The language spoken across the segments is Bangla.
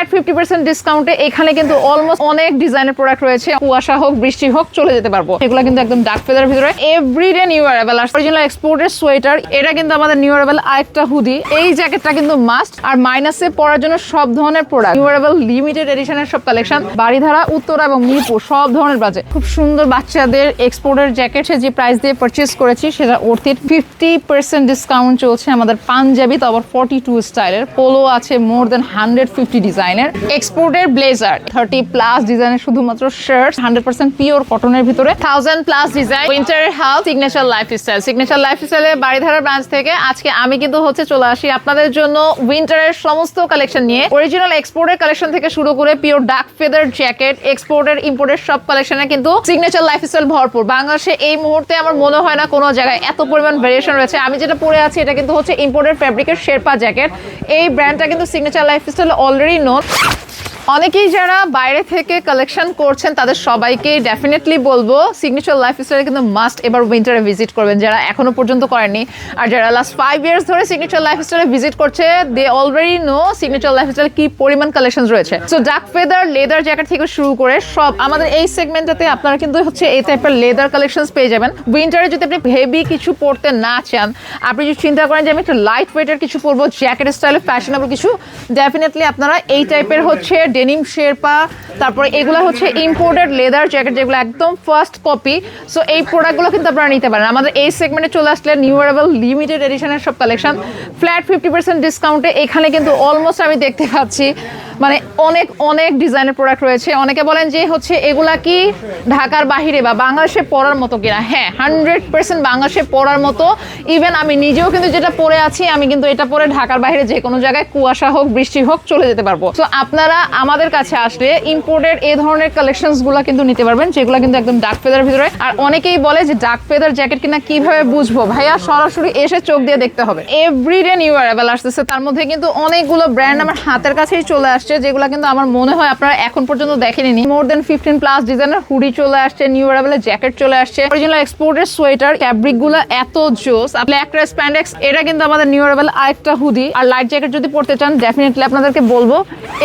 ফ্ল্যাট ফিফটি পার্সেন্ট ডিসকাউন্টে এখানে কিন্তু অলমোস্ট অনেক ডিজাইনের প্রোডাক্ট রয়েছে। কুয়াশা হোক, বৃষ্টি হোক, চলে যেতে পারব। এগুলো কিন্তু একদম ডার্ক ফেদার ভিতরে। এভরিডে নিউ অ্যারাইভেল আর অরিজিনাল এক্সপোর্টের সোয়েটার এটা কিন্তু আমাদের নিউ অ্যারাইভেল আরেকটা হুডি এই জ্যাকেটটা কিন্তু মাস্ট আর মাইনাসে পরার জন্য সব ধরনের প্রোডাক্ট নিউ অ্যারাইভেল লিমিটেড এডিশনের সব কালেকশন বাড়িধারা উত্তরা এবং মিরপুর, সব ধরনের বাজে খুব সুন্দর বাচ্চাদের এক্সপোর্টের জ্যাকেট যে প্রাইস দিয়ে পারচেস করেছি, সেটা অর্থিত ফিফটি পার্সেন্ট ডিসকাউন্ট চলছে আমাদের পাঞ্জাবি তো আবার ফর্টি টু স্টাইলের পোলো আছে মোর দেন হান্ড্রেড ফিফটি ডিজাইনের এক্সপোর্টের ব্লেজার। থার্টি প্লাস ডিজাইনের শুধুমাত্র শার্ট হান্ড্রেড পার্সেন্ট পিওর কটনের ভিতরে। Thousand plus design winter house signature lifestyle signature life স্টাইলের বাড়িধারা ব্রাঞ্চ থেকে আজকে আমি কিন্তু হচ্ছে চলে আসি আপনাদের জন্য উইন্টারের সমস্ত কালেকশন নিয়ে। অরিজিনাল এক্সপোর্টের কালেকশন থেকে শুরু করে পিওর ডার্ক ফেদার জ্যাকেট এক্সপোর্টের ইম্পোর্টের সব কালেকশনে কিন্তু সিগনেচার লাইফ স্টাইল ভরপুর। বাংলাদেশে এই মুহূর্তে আমার মনে হয় না কোনো জায়গায় এত পরিমাণ ভেরিয়েশন রয়েছে। আমি যেটা পরে আছি, এটা কিন্তু হচ্ছে ইম্পোর্টেড ফ্যাব্রিকের শেরপা জ্যাকেট এই ব্র্যান্ডটা কিন্তু signature life style already known হোক অনেকেই যারা বাইরে থেকে কালেকশন করছেন, তাদের সবাইকে ডেফিনেটলি বলব সিগনেচার লাইফ স্টাইলে কিন্তু মাস্ট এবার উইন্টারে ভিজিট করবেন, যারা এখনও পর্যন্ত করেননি। আর যারা লাস্ট ফাইভ ইয়ার্স ধরে সিগনেচার লাইফ স্টাইলে ভিজিট করছে দে অলরেডি নো সিগনেচার লাইফ স্টাইলে কি পরিমাণ কালেকশন রয়েছে। সো ডাক ফেদার লেদার জ্যাকেট থেকে শুরু করে সব আমাদের এই সেগমেন্টটাতে আপনারা কিন্তু হচ্ছে এই টাইপের লেদার কালেকশন পেয়ে যাবেন। উইন্টারে যদি আপনি হেভি কিছু পরতে না চান, আপনি যদি চিন্তা করেন যে আমি একটু লাইট ওয়েটের কিছু পরবো জ্যাকেট স্টাইলে ফ্যাশনেবল কিছু ডেফিনেটলি আপনারা এই টাইপের হচ্ছে ডেনিম শেরপা তারপরে এগুলো হচ্ছে ইম্পোর্টেড লেদার জ্যাকেট যেগুলো একদম ফার্স্ট কপি সো এই প্রোডাক্টগুলো কিন্তু আপনারা নিতে পারেন। আমাদের এই সেগমেন্টে চলে আসলে নিউ অ্যারাইভেল লিমিটেড এডিশনের সব কালেকশন ফ্ল্যাট ফিফটি পার্সেন্ট ডিসকাউন্টে এখানে কিন্তু অলমোস্ট আমি দেখতে পাচ্ছি। মানে অনেক অনেক ডিজাইনের প্রোডাক্ট রয়েছে। অনেকে বলেন যে হচ্ছে এগুলা কি ঢাকার বাহিরে বা বাংলাদেশে পড়ার মতো কিনা। হ্যাঁ হান্ড্রেড পার্সেন্ট বাংলাদেশে পড়ার মতো। ইভেন আমি নিজেও কিন্তু যেটা পরে আছি, আমি কিন্তু এটা পরে ঢাকার বাইরে যে কোনো জায়গায় কুয়াশা হোক, বৃষ্টি হোক, চলে যেতে পারব। তো আপনারা আমাদের কাছে আসলে ইম্পোর্টেড এই ধরনের কালেকশনসগুলা কিন্তু নিতে পারবেন, যেগুলো কিন্তু একদম ডাক ফেদার ভিতরে। আর অনেকেই বলে যে ডাক ফেদার জ্যাকেট কিনা কীভাবে বুঝব? ভাইয়া, সরাসরি এসে চোখ দিয়ে দেখতে হবে। এভরিডে নিউ অ্যারাইভেল আসতেছে। তার মধ্যে কিন্তু অনেকগুলো ব্র্যান্ড আমার হাতের কাছেই চলে আসছে। যেগুলো কিন্তু আমার মনে হয় আপনারা এখন পর্যন্ত দেখেনি মোর দেন ফিফটিন প্লাস ডিজাইনের হুডি চলে আসছে নিউ অ্যারাইভেলের জ্যাকেট চলে আসছে। অরিজিনাল এক্সপোর্টের সোয়েটার ফ্যাব্রিকগুলো এত জোস ব্ল্যাক স্প্যান্ডেক্স এটা কিন্তু আমাদের নিউ অ্যারাইভেল আরেকটা হুডি আর লাইট জ্যাকেট যদি পড়তে চান ডেফিনেটলি আপনাদেরকে বলব,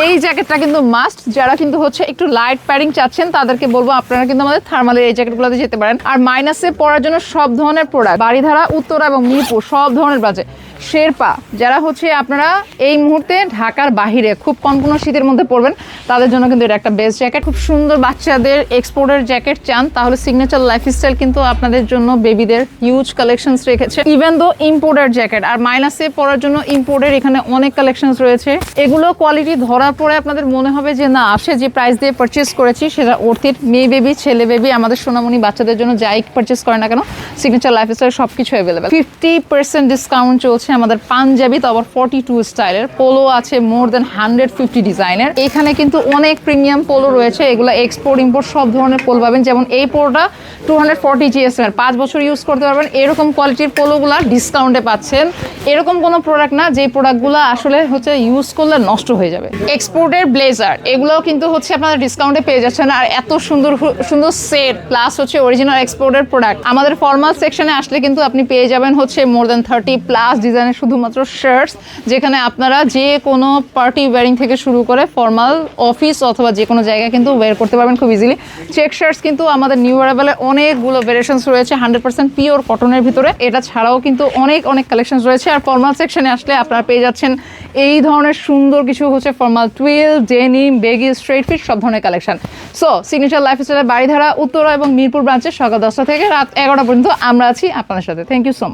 এই জ্যাকেটটা কিন্তু মাস্ট যারা কিন্তু হচ্ছে একটু লাইট প্যারিং চাচ্ছেন, তাদেরকে বলব আপনারা কিন্তু আমাদের থার্মালের এই জ্যাকেটগুলোতে যেতে পারেন। আর মাইনাসে পরার জন্য সব ধরনের প্রোডাক্ট বাড়িধারা উত্তরা এবং মিরপুর, সব ধরনের বাজে শেরপা, যারা হচ্ছে আপনারা এই মুহূর্তে ঢাকার বাহিরে খুব কম কোনো শীতের মধ্যে পড়বেন তাদের জন্য কিন্তু এটা একটা বেস্ট জ্যাকেট খুব সুন্দর বাচ্চাদের এক্সপোর্টের জ্যাকেট চান, তাহলে সিগনেচার লাইফস্টাইল কিন্তু আপনাদের জন্য বেবিদের হিউজ কালেকশনস রেখেছে। ইভেন দো ইম্পোর্টের জ্যাকেট আর মাইনাসে পরার জন্য ইম্পোর্টের এখানে অনেক কালেকশনস রয়েছে। এগুলো কোয়ালিটি ধরার পরে আপনাদের মনে হবে যে, না, আসে যে প্রাইস দিয়ে পারচেস করেছি, সেটা অর্থিত মেয়ে বেবি ছেলে বেবি আমাদের সোনামণি বাচ্চাদের জন্য যাই পারচেস করে না কেন সিগনেচার লাইফস্টাইল সব কিছু অ্যাভেলেবেল ফিফটি পার্সেন্ট ডিসকাউন্ট চলছে আমাদের পাঞ্জাবি, তো আবার ফর্টি টু স্টাইলের। পোলো আছে মোর দেন হান্ড্রেড ফিফটি ডিজাইনের এখানে কিন্তু অনেক প্রিমিয়াম পোলো রয়েছে। এগুলো এক্সপোর্ট ইম্পোর্ট সব ধরনের পোলো পাবেন। যেমন এই পোলোটা টু হান্ড্রেড ফর্টি জিএসএম এর। পাঁচ বছর ইউজ করতে পারবেন। এরকম কোয়ালিটির পোলোগুলা ডিসকাউন্টে পাচ্ছেন। এরকম কোনো প্রোডাক্ট না যে প্রোডাক্টগুলো আসলে হচ্ছে ইউজ করলে নষ্ট হয়ে যাবে। এক্সপোর্টের ব্লেজার এগুলোও কিন্তু হচ্ছে আপনারা ডিসকাউন্টে পেয়ে যাচ্ছেন। আর এত সুন্দর সুন্দর সেট প্লাস হচ্ছে অরিজিনাল এক্সপোর্টের প্রোডাক্ট আমাদের ফর্মাল সেকশনে আসলে কিন্তু আপনি পেয়ে যাবেন হচ্ছে মোর দেন থার্টি প্লাস ডিজাইনের শুধুমাত্র শার্টস যেখানে আপনারা যে কোনো পার্টি ওয়ারিং থেকে শুরু করে ফর্মাল অফিস অথবা যে কোনো জায়গায় কিন্তু ওয়্যার করতে পারবেন খুব ইজিলি চেক শার্টস কিন্তু আমাদের নিউ অ্যারাইভেলে অনেকগুলো ভেরিয়েশনস রয়েছে হান্ড্রেড পার্সেন্ট পিওর কটনের ভিতরে। এটা ছাড়াও কিন্তু অনেক অনেক কালেকশন রয়েছে। আর ফর্মাল সেকশনে আসলে আপনারা পেয়ে যাচ্ছেন এই ধরনের সুন্দর কিছু হচ্ছে formal twill denim baggy straight fit সব ধরনের কালেকশন সো সিগনেচার লাইফ স্টাইলের বাড়িধারা উত্তরা এবং মিরপুর ব্রাঞ্চে সকাল দশটা থেকে রাত এগারোটা পর্যন্ত আমরা আছি আপনাদের সাথে। Thank you so much